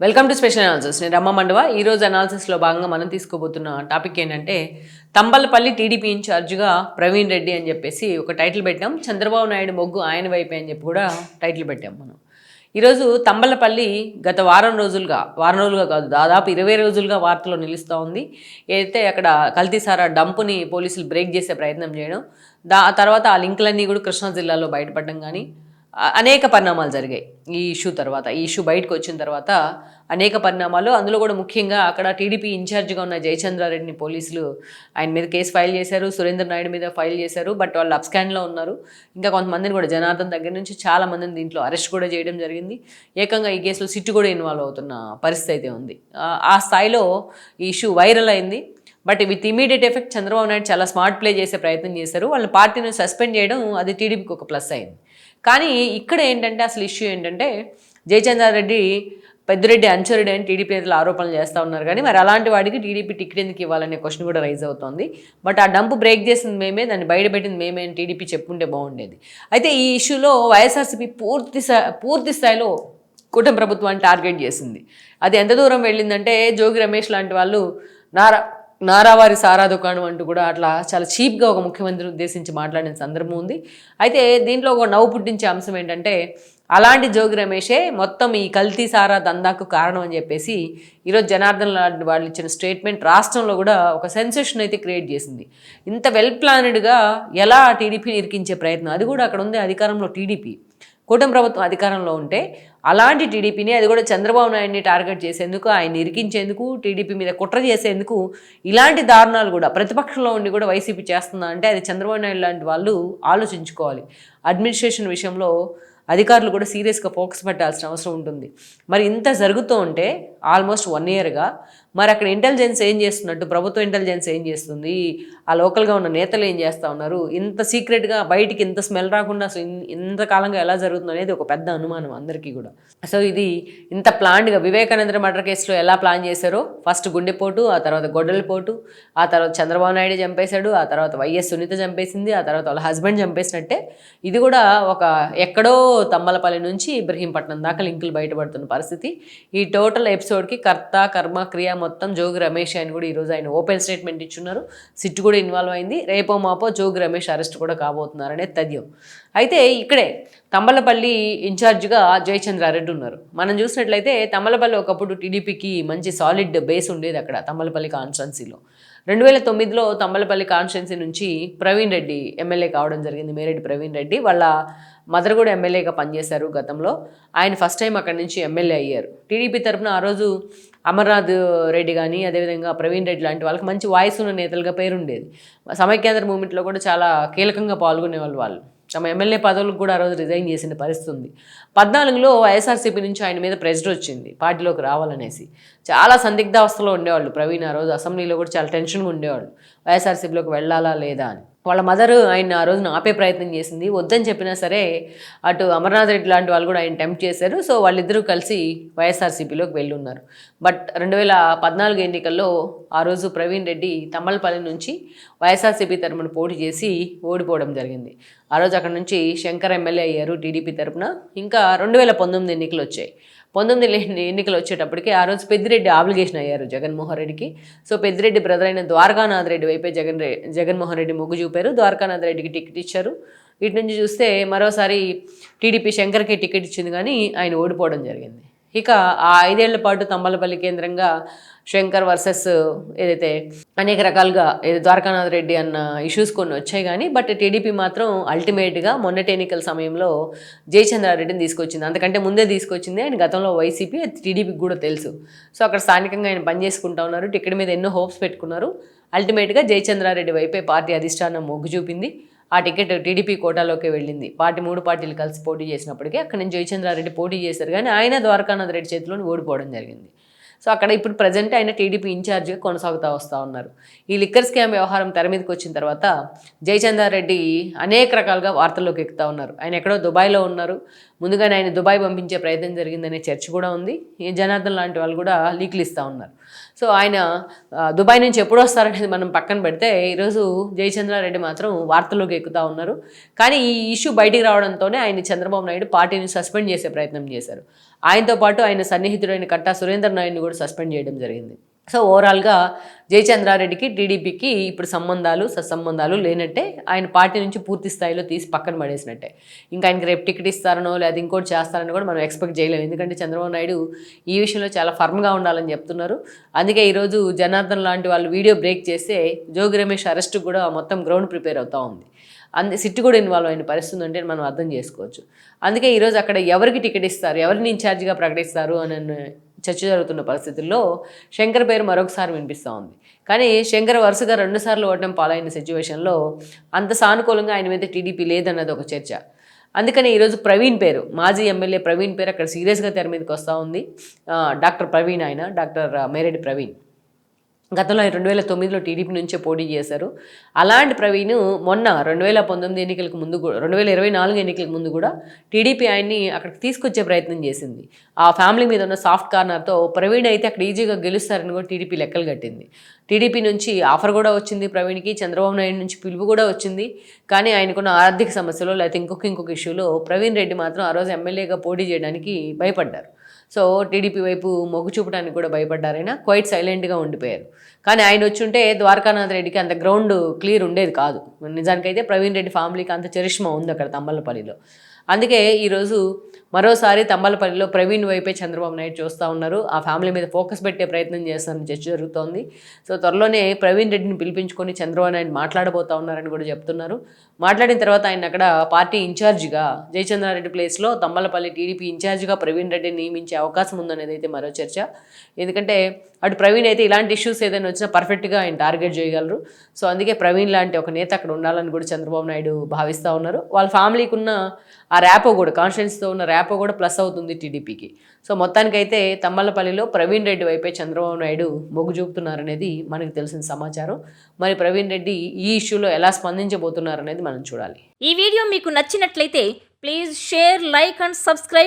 Welcome to special analysis నేను రమ్మ మండవ. ఈ రోజు అనాలిసిస్లో భాగంగా మనం తీసుకోబోతున్న టాపిక్ ఏంటంటే తంబలపల్లి టీడీపీ ఇన్ఛార్జ్గా ప్రవీణ్ రెడ్డి అని చెప్పేసి ఒక టైటిల్ పెట్టాం. చంద్రబాబు నాయుడు మొగ్గు ఆయన వైపే అని చెప్పి కూడా టైటిల్ పెట్టాం మనం. ఈరోజు తంబలపల్లి గత వారం రోజులుగా వారం రోజులుగా కాదు దాదాపు ఇరవై రోజులుగా వార్తలో నిలుస్తూ ఉంది. ఏదైతే అక్కడ కల్తీసారా డంపుని పోలీసులు బ్రేక్ చేసే ప్రయత్నం చేయడం దా తర్వాత ఆ లింకులన్నీ కూడా కృష్ణా జిల్లాలో బయటపడడం కానీ అనేక పరిణామాలు జరిగాయి ఈ ఇష్యూ తర్వాత. ఈ ఇష్యూ బయటకు వచ్చిన తర్వాత అనేక పరిణామాలు. అందులో కూడా ముఖ్యంగా అక్కడ టీడీపీ ఇన్ఛార్జ్గా ఉన్న జయచంద్రారెడ్డిని పోలీసులు ఆయన మీద కేసు ఫైల్ చేశారు. సురేంద్ర నాయుడు మీద ఫైల్ చేశారు. బట్ వాళ్ళు అప్స్కాన్లో ఉన్నారు. ఇంకా కొంతమందిని కూడా జనార్దన్ దగ్గర నుంచి చాలా మందిని దీంట్లో అరెస్ట్ కూడా చేయడం జరిగింది. ఏకంగా ఈ కేసులో సిట్టు కూడా ఇన్వాల్వ్ అవుతున్న పరిస్థితి అయితే ఉంది. ఆ- ఆ స్థాయిలో ఈ ఇష్యూ వైరల్ అయింది. But with immediate effect Chandrababu Naidu చాలా స్మార్ట్ ప్లే చేసే ప్రయత్నం చేశారు. వాళ్ళ పార్టీని సస్పెండ్ చేయడం అది టీడీపీకి ఒక ప్లస్ అయింది. కానీ ఇక్కడ ఏంటంటే అసలు ఇష్యూ ఏంటంటే జయచంద్రారెడ్డి పెద్దిరెడ్డి అంచరుడు అని టీడీపీ నేతలు ఆరోపణలు చేస్తూ ఉన్నారు కానీ మరి అలాంటి వాడికి టీడీపీ టికెట్ ఎందుకు ఇవ్వాలనే క్వశ్చన్ కూడా రైజ్ అవుతోంది. బట్ ఆ డంప్ బ్రేక్ చేసింది మేమే దాన్ని బయటపెట్టింది మేమే అని టీడీపీ చెప్పుకుంటే బాగుండేది. అయితే ఈ ఇష్యూలో వైఎస్ఆర్సీపీ పూర్తి పూర్తి స్థాయిలో కూటమి ప్రభుత్వాన్ని టార్గెట్ చేసింది. అది ఎంత దూరం వెళ్ళిందంటే జోగి రమేష్ లాంటి వాళ్ళు నారా నారావారి సారా దుకాణం అంటూ కూడా అట్లా చాలా చీప్గా ఒక ముఖ్యమంత్రిని ఉద్దేశించి మాట్లాడిన సందర్భం ఉంది. అయితే దీంట్లో ఒక నవ్వు పుట్టించే అంశం ఏంటంటే అలాంటి జోగి రమేషే మొత్తం ఈ కల్తీ సారా దందాకు కారణం అని చెప్పేసి ఈరోజు జనార్దన్ లాంటి వాళ్ళు ఇచ్చిన స్టేట్మెంట్ రాష్ట్రంలో కూడా ఒక సెన్సేషన్ అయితే క్రియేట్ చేసింది. ఇంత వెల్ ప్లానెడ్గా ఎలా టీడీపీని ఇరికించే ప్రయత్నం? అది కూడా అక్కడ ఉంది అధికారంలో టీడీపీ. కూటమి ప్రభుత్వం అధికారంలో ఉంటే అలాంటి టీడీపీని అది కూడా చంద్రబాబు నాయుడిని టార్గెట్ చేసేందుకు ఆయన ఇరికించేందుకు టీడీపీ మీద కుట్ర చేసేందుకు ఇలాంటి దారుణాలు కూడా ప్రతిపక్షంలో ఉండి కూడా వైసీపీ చేస్తుందా అంటే అది చంద్రబాబు నాయుడు లాంటి వాళ్ళు ఆలోచించుకోవాలి. అడ్మినిస్ట్రేషన్ విషయంలో అధికారులు కూడా సీరియస్గా ఫోకస్ పెట్టాల్సిన అవసరం ఉంటుంది. మరి ఇంత జరుగుతూ ఉంటే ఆల్మోస్ట్ వన్ ఇయర్గా. మరి అక్కడ ఇంటెలిజెన్స్ ఏం చేస్తున్నట్టు ప్రభుత్వ ఇంటెలిజెన్స్ ఏం చేస్తుంది? ఆ లోకల్గా ఉన్న నేతలు ఏం చేస్తూ ఉన్నారు? ఇంత సీక్రెట్గా బయటికి ఇంత స్మెల్ రాకుండా అసలు ఇంతకాలంగా ఎలా జరుగుతుంది అనేది ఒక పెద్ద అనుమానం అందరికీ కూడా. సో ఇది ఇంత ప్లాన్డ్గా వివేకానంద మర్డర్ కేసులో ఎలా ప్లాన్ చేశారో ఫస్ట్ గుండెపోటు ఆ తర్వాత గొడ్డలిపోటు ఆ తర్వాత చంద్రబాబు నాయుడు చంపేశాడు ఆ తర్వాత వైఎస్ సునీత చంపేసింది ఆ తర్వాత వాళ్ళ హస్బెండ్ చంపేసినట్టే. ఇది కూడా ఒక ఎక్కడో తమ్మలపల్లి నుంచి ఇబ్రహీంపట్నం దాకా లింకులు బయటపడుతున్న పరిస్థితి. ఈ టోటల్ ఎపిసోడ్కి కర్త కర్మ క్రియ మొత్తం జోగి రమేష్ అని కూడా ఈరోజు ఆయన ఓపెన్ స్టేట్మెంట్ ఇచ్చున్నారు. సిట్ కూడా ఇన్వాల్వ్ అయింది. రేపో మాపో జోగి రమేష్ అరెస్ట్ కూడా కాబోతున్నారనే తథ్యం. అయితే ఇక్కడే తమ్మలపల్లి ఇన్ఛార్జ్గా జయచంద్రారెడ్డి ఉన్నారు. మనం చూసినట్లయితే తమ్మలపల్లి ఒకప్పుడు టీడీపీకి మంచి సాలిడ్ బేస్ ఉండేది అక్కడ తమ్మలపల్లి కాన్స్టిట్యున్సీలో. రెండు వేల తొమ్మిదిలో తమ్మలపల్లి కాన్స్టిట్యున్సీ నుంచి ప్రవీణ్ రెడ్డి ఎమ్మెల్యే కావడం జరిగింది. మేరెడ్డి ప్రవీణ్ రెడ్డి. వాళ్ళ మదర్ కూడా ఎమ్మెల్యేగా పనిచేశారు గతంలో. ఆయన ఫస్ట్ టైం అక్కడి నుంచి ఎమ్మెల్యే అయ్యారు. టీడీపీ తరపున ఆ రోజు అమర్నాథ్ రెడ్డి కానీ అదేవిధంగా ప్రవీణ్ రెడ్డి లాంటి వాళ్ళకి మంచి వాయిస్ ఉన్న నేతలుగా పేరుండేది. సమైక్యాంధ్ర మూమెంట్లో కూడా చాలా కీలకంగా పాల్గొనేవాళ్ళు వాళ్ళు తమ ఎమ్మెల్యే పదవులకు కూడా ఆ రోజు రిజైన్ చేసిన పరిస్థితి ఉంది. పద్నాలుగులో వైఎస్ఆర్సీపీ నుంచి ఆయన మీద ప్రెషర్ వచ్చింది పార్టీలోకి రావాలనేసి. చాలా సందిగ్ధావస్థలో ఉండేవాళ్ళు ప్రవీణ్ ఆ రోజు. అసెంబ్లీలో కూడా చాలా టెన్షన్గా ఉండేవాళ్ళు. వైఎస్ఆర్సీపీలోకి వెళ్ళాలా లేదా అని. వాళ్ళ మదర్ ఆయన ఆ రోజున ఆపే ప్రయత్నం చేసింది. వద్దని చెప్పినా సరే అటు అమర్నాథ్ రెడ్డి లాంటి వాళ్ళు కూడా ఆయన టెంప్ట్ చేశారు. సో వాళ్ళిద్దరూ కలిసి వైఎస్ఆర్సీపీలోకి వెళ్ళి ఉన్నారు బట్ రెండు వేల పద్నాలుగు ఎన్నికల్లో ఆ రోజు ప్రవీణ్ రెడ్డి తమ్మలపల్లి నుంచి వైఎస్ఆర్సీపీ తరపున పోటీ చేసి ఓడిపోవడం జరిగింది. ఆ రోజు అక్కడ నుంచి శంకర్ ఎమ్మెల్యే అయ్యారు టీడీపీ తరపున. ఇంకా రెండు వేల పంతొమ్మిది ఎన్నికలు వచ్చాయి. పంతొమ్మిది ఎన్ని- ఎన్నికలు వచ్చేటప్పటికి ఆ రోజు పెద్దిరెడ్డి ఆబ్లిగేషన్ అయ్యారు జగన్మోహన్ రెడ్డికి. సో పెద్దిరెడ్డి బ్రదర్ అయిన ద్వారకానాథ్ రెడ్డి వైపే జగన్ జగన్మోహన్ రెడ్డి మొగ్గు చూపారు. ద్వారకానాథ్ రెడ్డికి టికెట్ ఇచ్చారు. ఇటు నుంచి చూస్తే మరోసారి టీడీపీ శంకర్కి టికెట్ ఇచ్చింది కానీ ఆయన ఓడిపోవడం జరిగింది. ఇక ఆ ఐదేళ్ళ పాటు తమ్మలపల్లి కేంద్రంగా శంకర్ వర్సెస్ ఏదైతే అనేక రకాలుగా ద్వారకానాథ్ రెడ్డి అన్న ఇష్యూస్ కొన్ని వచ్చాయి కానీ బట్ టీడీపీ మాత్రం అల్టిమేట్గా మొన్నటి ఎన్నికల సమయంలో జయచంద్రారెడ్డిని తీసుకొచ్చింది. అంతకంటే ముందే తీసుకొచ్చింది ఆయన గతంలో వైసీపీ టీడీపీకి కూడా తెలుసు. సో అక్కడ స్థానికంగా ఆయన పనిచేసుకుంటా ఉన్నారు. టికెట్ మీద ఎన్నో హోప్స్ పెట్టుకున్నారు. అల్టిమేట్గా జయచంద్రారెడ్డి వైపే పార్టీ అధిష్టానం మొగ్గు చూపింది. ఆ టికెట్ టీడీపీ కోటాలోకి వెళ్ళింది. పార్టీ మూడు పార్టీలు కలిసి పోటీ చేసినప్పటికీ అక్కడ నుంచి జయచంద్రారెడ్డి పోటీ చేశారు. కానీ ఆయన ద్వారకానాథ్ రెడ్డి చేతిలోని ఓడిపోవడం జరిగింది. సో అక్కడ ఇప్పుడు ప్రజెంట్ ఆయన టీడీపీ ఇన్ఛార్జ్గా కొనసాగుతూ వస్తూ ఉన్నారు. ఈ లిక్కర్ స్కామ్ వ్యవహారం తెర మీదకి వచ్చిన తర్వాత జయచంద్రారెడ్డి అనేక రకాలుగా వార్తల్లోకి ఎక్కుతా ఉన్నారు. ఆయన ఎక్కడో దుబాయ్లో ఉన్నారు. ముందుగానే ఆయన దుబాయ్ పంపించే ప్రయత్నం జరిగిందనే చర్చ కూడా ఉంది. ఈ జనార్దన్ లాంటి వాళ్ళు కూడా లీకులు ఇస్తూ ఉన్నారు. సో ఆయన దుబాయ్ నుంచి ఎప్పుడు వస్తారనేది మనం పక్కన పెడితే ఈరోజు జయచంద్రారెడ్డి మాత్రం వార్తల్లోకి ఎక్కుతా ఉన్నారు. కానీ ఈ ఇష్యూ బయటికి రావడంతోనే ఆయన చంద్రబాబు నాయుడు పార్టీని సస్పెండ్ చేసే ప్రయత్నం చేశారు. ఆయనతో పాటు ఆయన సన్నిహితుడైన కట్టా సురేంద్ర నాయుడిని కూడా సస్పెండ్ చేయడం జరిగింది. సో ఓవరాల్గా జయచంద్రారెడ్డికి టీడీపీకి ఇప్పుడు సంబంధాలు సత్సంబంధాలు లేనట్టే ఆయన పార్టీ నుంచి పూర్తి స్థాయిలో తీసి పక్కన పడేసినట్టే. ఇంకా ఆయనకి రేపు టికెట్ ఇస్తారనో లేదా ఇంకోటి చేస్తారని కూడా మనం ఎక్స్పెక్ట్ చేయలేము. ఎందుకంటే చంద్రబాబు నాయుడు ఈ విషయంలో చాలా ఫర్మ్గా ఉండాలని చెప్తున్నారు. అందుకే ఈరోజు జనార్దన్ లాంటి వాళ్ళు వీడియో బ్రేక్ చేస్తే జోగి రమేష్ అరెస్ట్ కూడా మొత్తం గ్రౌండ్ ప్రిపేర్ అవుతూ ఉంది. అందు సిట్టు కూడా ఇన్వాల్వ్ అయిన పరిస్థితి ఉంటే మనం అర్థం చేసుకోవచ్చు. అందుకే ఈరోజు అక్కడ ఎవరికి టికెట్ ఇస్తారు ఎవరిని ఇన్ఛార్జిగా ప్రకటిస్తారు అని చర్చ జరుగుతున్న పరిస్థితుల్లో శంకర్ పేరు మరొకసారి వినిపిస్తూ ఉంది. కానీ శంకర్ వరుసగా రెండుసార్లు ఓటం పాలైన సిచ్యువేషన్లో అంత సానుకూలంగా ఆయన మీద టీడీపీ లేదన్నది ఒక చర్చ. అందుకని ఈరోజు ప్రవీణ్ పేరు మాజీ ఎమ్మెల్యే ప్రవీణ్ పేరు అక్కడ సీరియస్గా తెర మీదకి వస్తూ ఉంది. డాక్టర్ ప్రవీణ్ ఆయన డాక్టర్ మేరెడ్డి ప్రవీణ్. గతంలో ఆయన రెండు వేల తొమ్మిదిలో టీడీపీ నుంచే పోటీ చేశారు. అలాంటి ప్రవీణ్ మొన్న రెండు వేల పంతొమ్మిది ఎన్నికలకు ముందు కూడా రెండు వేల ఇరవై నాలుగు ఎన్నికలకు ముందు కూడా టీడీపీ ఆయన్ని అక్కడికి తీసుకొచ్చే ప్రయత్నం చేసింది. ఆ ఫ్యామిలీ మీద ఉన్న సాఫ్ట్ కార్నర్తో ప్రవీణ్ అయితే అక్కడ ఈజీగా గెలుస్తారని కూడా టీడీపీ లెక్కలు కట్టింది. టీడీపీ నుంచి ఆఫర్ కూడా వచ్చింది ప్రవీణ్కి చంద్రబాబు నాయుడు నుంచి పిలుపు కూడా వచ్చింది. కానీ ఆయనకున్న ఆర్థిక సమస్యలు లేకపోతే ఇంకొక ఇంకొక ఇష్యూలో ప్రవీణ్ రెడ్డి మాత్రం ఆ రోజు ఎమ్మెల్యేగా పోటీ చేయడానికి భయపడ్డారు. సో టీడీపీ వైపు మొగ్గు చూపడానికి కూడా భయపడ్డారైనా క్వైట్ సైలెంట్గా ఉండిపోయారు. కానీ ఆయన వచ్చుంటే ద్వారకానాథ్ రెడ్డికి అంత గ్రౌండ్ క్లియర్ ఉండేది కాదు. నిజానికైతే ప్రవీణ్ రెడ్డి ఫ్యామిలీకి అంత చరిష్మా ఉంది అక్కడ తమ్మలపల్లిలో అందుకే ఈరోజు మరోసారి తమ్మలపల్లిలో ప్రవీణ్ వైపే చంద్రబాబు నాయుడు చూస్తూ ఉన్నారు. ఆ ఫ్యామిలీ మీద ఫోకస్ పెట్టే ప్రయత్నం చేస్తారని చర్చ జరుగుతోంది. సో త్వరలోనే ప్రవీణ్ రెడ్డిని పిలిపించుకొని చంద్రబాబు నాయుడు మాట్లాడబోతా ఉన్నారని కూడా చెప్తున్నారు. మాట్లాడిన తర్వాత ఆయన అక్కడ పార్టీ ఇన్ఛార్జిగా జయచంద్రారెడ్డి ప్లేస్లో తమ్మలపల్లి టీడీపీ ఇన్ఛార్జిగా ప్రవీణ్ రెడ్డిని నియమించే అవకాశం ఉందనేది అయితే మరో చర్చ. ఎందుకంటే అటు ప్రవీణ్ అయితే ఇలాంటి ఇష్యూస్ ఏదైనా వచ్చినా పర్ఫెక్ట్గా ఆయన టార్గెట్ చేయగలరు. సో అందుకే ప్రవీణ్ లాంటి ఒక నేత అక్కడ ఉండాలని కూడా చంద్రబాబు నాయుడు భావిస్తూ ఉన్నారు. వాళ్ళ ఫ్యామిలీకి ఉన్న ఆ ర్యాపో కూడా కాన్ఫిడెన్స్తో ఉన్న ర్యాప్ కూడా ప్లస్ అవుతుంది టీడీపీకి. సో మొత్తానికైతే తమ్మలపల్లిలో ప్రవీణ్ రెడ్డి వైపే చంద్రబాబు నాయుడు మొగ్గు చూపుతున్నారనేది మనకు తెలిసిన సమాచారం. మరి ప్రవీణ్ రెడ్డి ఈ ఇష్యూలో ఎలా స్పందించబోతున్నారనేది మనం చూడాలి. ఈ వీడియో మీకు నచ్చినట్లయితే please share like and subscribe